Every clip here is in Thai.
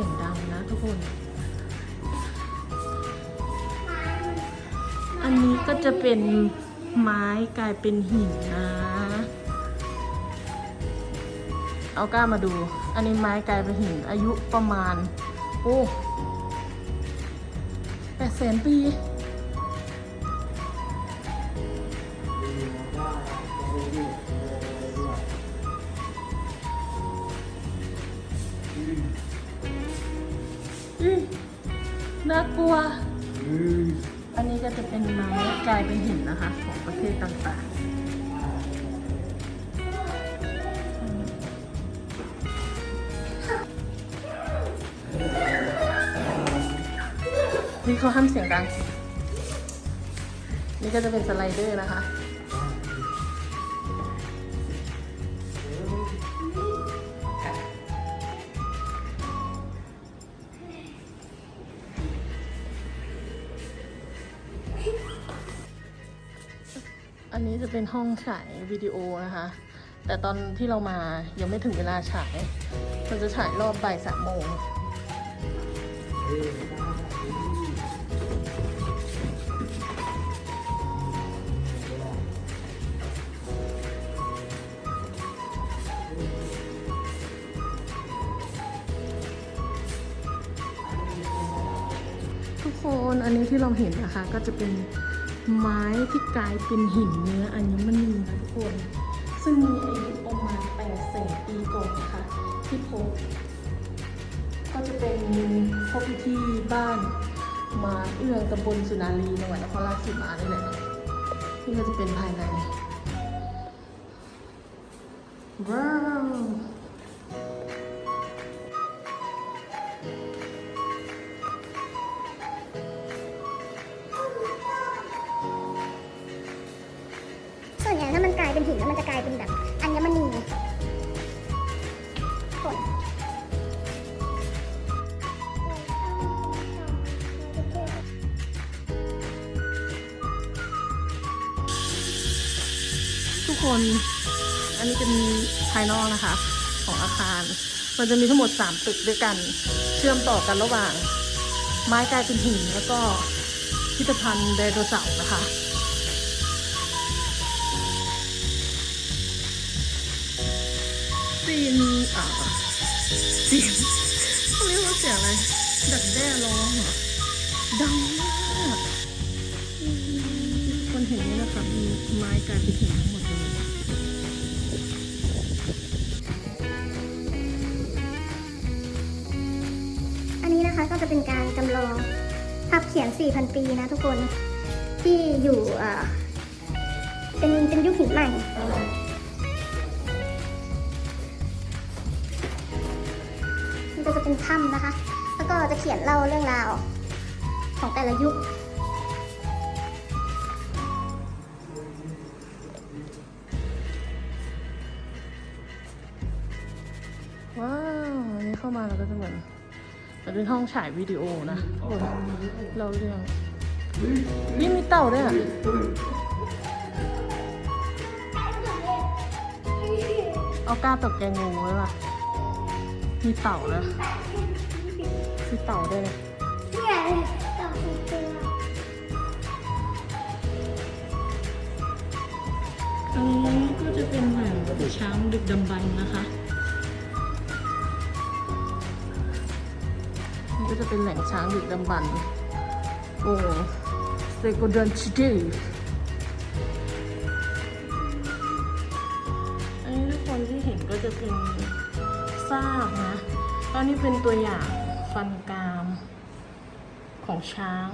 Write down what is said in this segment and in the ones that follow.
สียงดังนะทุกคน อันนี้ก็จะเป็นไม้กลายเป็นหินนะ เอาก้ามาดู อันนี้ไม้กลายเป็นหิน อายุประมาณ โอ้แปดแสนปี น่ากลัว อันนี้ก็จะเป็นไม้กลายเป็นหินนะคะ ของประเทศต่างๆนี่เขาห้ามเสียงดัง นี่ก็จะเป็นสไลเดอร์นะคะ อันนี้จะเป็นห้องฉายวิดีโอนะคะ แต่ตอนที่เรามายังไม่ถึงเวลาฉาย มันจะฉายรอบบ่ายสามโมงทุกคนอันนี้ที่เราเห็นนะคะก็จะเป็น ไม้ที่กลายเป็นหินเนื้ออัญมณีนะทุกคน ซึ่งมีอายุประมาณ8แสนปีก่อนนะคะที่พบ ก็จะเป็นพบที่บ้านมาเอื้องตำบลสุนารีจังหวัดนครราชสีมานี่แหละนี่ก็จะเป็นภายในว้าว คน อันนี้เป็นภายนอกนะคะ ของอาคาร มันจะมีทั้งหมด 3 ตึกด้วยกัน เชื่อมต่อกันระหว่าง ไม้กลายเป็นหินแล้วก็พิพิธภัณฑ์ไดโนเสาร์นะคะซีนอ่าเสียงเขาเรียกว่าเสียงอะไรดักแด้ร้องเหรอดังมากทุกคนเห็นไหมนะคะมีไม้กลายเป็นหินทั้งหมด ก็จะเป็นการจำลองภาพเขียน 4,000 ปีนะทุกคนที่อยู่เป็นเป็นยุคหินใหม่มันก็จะเป็นถ้ำนะคะ แล้วก็จะเขียนเล่าเรื่องราวของแต่ละยุคว้าวอันนี้เข้ามาเราก็จะเหมือน มันเป็นห้องฉายวิดีโอนะโอ้เราเรื่องนี่มีเต่าด้วยอะเอากล้าตกแกงูไว้ป่ะมีเต่านะมีเต่าด้วยนะเนี่ยต่อตัวอันนี้ก็จะเป็นเหมือนช้างดึกดำบรรพ์นะคะ จะเป็นแหล่งช้างดึกดำบรรพ์โอ้สเตโกเดนชิดีอันนี้ทุกคนที่เห็นก็จะเป็นซากนะตอนนี้เป็นตัวอย่างฟันกรามของช้าง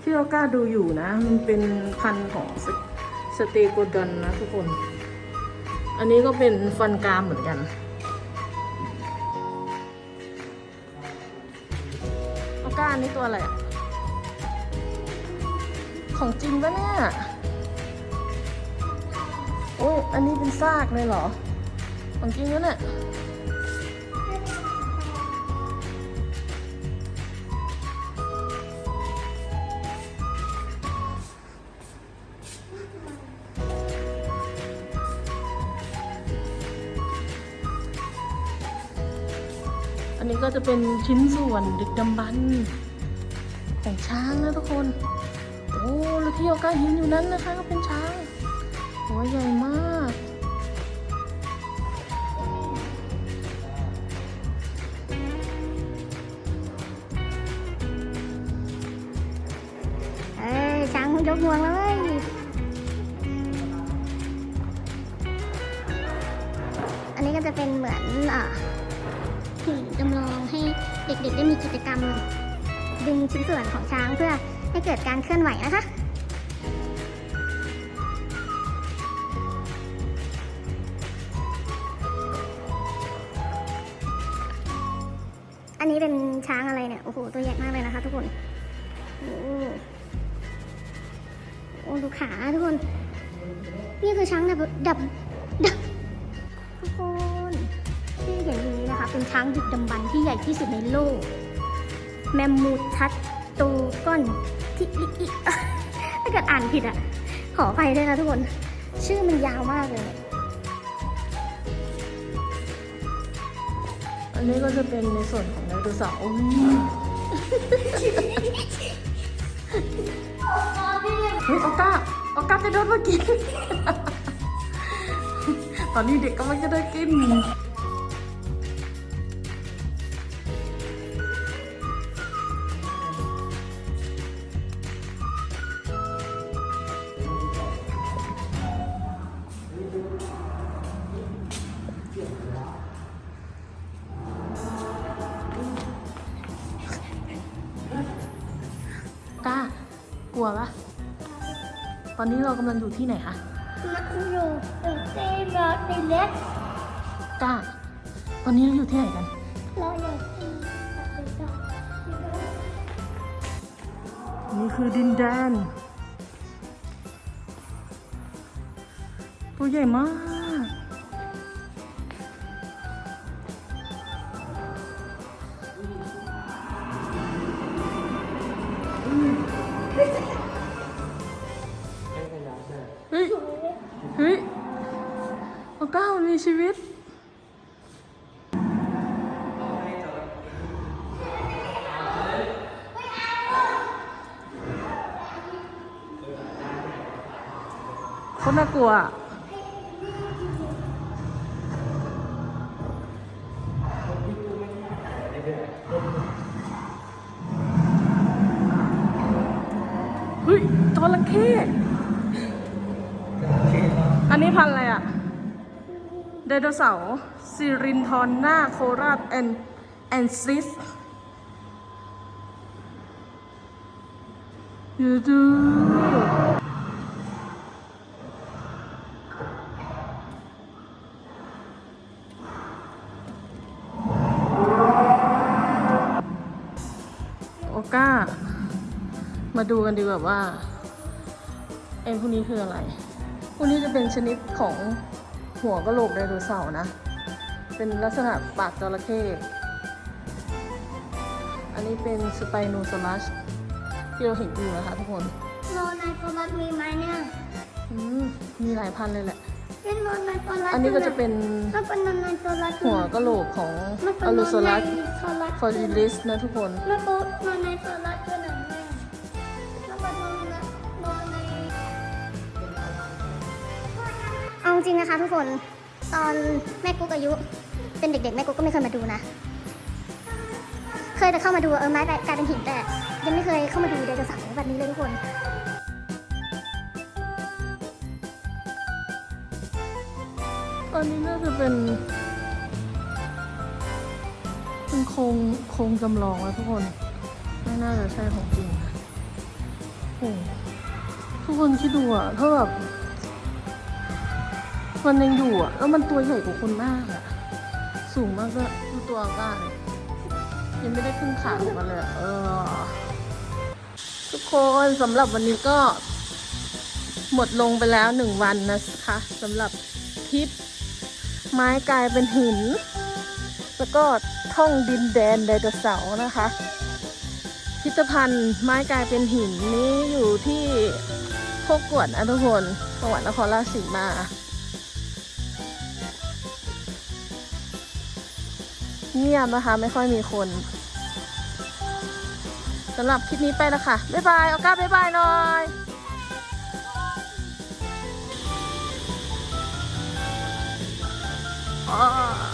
ที่เรากล้าดูอยู่นะ มันเป็นพันธุ์ของสสเตโกดอนนะทุกคน อันนี้ก็เป็นฟันกรามเหมือนกัน ก้านี่ตัวอะไรอะของจริงปะเนี่ยโอ้ยอันนี้เป็นซากเลยเหรอ ของจริงนะเนี่ย อันนี้ก็จะเป็นชิ้นส่วนดึกดำบรรพ์ของช้างนะทุกคน โอ้แล้วที่โอกายืนอยู่นั้นนะคะก็เป็นช้าง หัวใหญ่มาก เอ้ยช้างยกงวงเลยอันนี้ก็จะเป็นเหมือนอ่า เด็กๆ ได้มีกิจกรรม ดึงชิ้นส่วนของช้างเพื่อให้เกิดการเคลื่อนไหวนะคะอันนี้เป็นช้างอะไรเนี่ย โอ้โห ตัวใหญ่มากเลยนะคะทุกคน โอ้โหโอ้ดูขาทุกคน นี่คือช้างดับดับดับ เป็นช้างดึกดำบรรที่ใหญ่ที่สุดในโลก แมมมูทัตโตก้อนทิลิอิถ้าเกิดอ่านผิดอะ ขอไปด้วยนะทุกคน ชื่อมันยาวมากเลย อันนี้ก็จะเป็นในส่วนของไดโนเสาร์เฮ้ยออก้าออก้าจะโดนมากินตอนนี้เด็กก็ไม่จะได้กิน ปะตอนนี้เรากำลังอยู่ที่ไหนคะนักรูเอเซมาในเล็กก้า ตอนนี้เราอยู่ที่ไหนกัน เราอยากกินนี่คือดินแดน ตัวใหญ่มาก ชีวิตเขาน่ากลัวเฮ้ยจระเข้อันนี้พันอะไรอะ ไดโนเสาร์ซิรินทอนหน้าโคราชแอนแอนซิสยูดูโอก้า มาดูกันดีกว่าว่าไอ้พวกนี้คืออะไร พวกนี้จะเป็นชนิดของ หัวกะโหลกไดโนเสาร์นะ เป็นลักษณะปากจระเข้ อันนี้เป็นสไปโนซอรัสที่เราเห็นอยู่นะคะทุกคนโลนายโฟลัสมีไหมเนี่ยอืมมีหลายพันเลยแหละ เป็นโลนายโฟลัสอันนี้ก็จะเป็นมันเป็นโลนายโฟลัสหัวกะโหลกของมันเป็นอโลลูโซนาลัยสโฟลัสฟอริลิสนะทุกคน มันเป็นโลนายโฟลัสตัวไหนแม่มัน จริงนะคะทุกคนตอนแม่กุ๊กอายุ เป็นเด็กๆแม่กุ๊กก็ไม่เคยมาดูนะ เคยแต่เข้ามาดูเออไม้กลายเป็นหินแต่ ยังไม่เคยเข้ามาดูไดโนเสาร์แบบนี้เลยทุกคนอันนี้น่าจะเป็นเป็นโครงโครงจำลองนะทุกคน ไม่น่าจะใช่ของจริงโอ้ทุกคนคิดดูอะถ้าแบบ มันยังอยู่อะแล้วมันตัวใหญ่กว่าคนมากอะสูงมากก็ดูตัวก้าเลยยังไม่ได้ขึ้นขาของมันเลยเออ ทุกคนสำหรับวันนี้ก็ หมดลงไปแล้วหนึ่งวันนะคะสำหรับทริปไม้กลายเป็นหิน แล้วก็ท่องดินแดนไดโนเสาร์นะคะ พิพิธภัณฑ์ไม้กลายเป็นหินนี้อยู่ที่โคกวดนะทุกคนจังหวัดนครราชสีมา เงียบนะคะ ไม่ค่อยมีคนสำหรับคลิปนี้ไปแล้วค่ะ บ๊ายบายออก้าบ๊ายบายหน่อยอ๋อ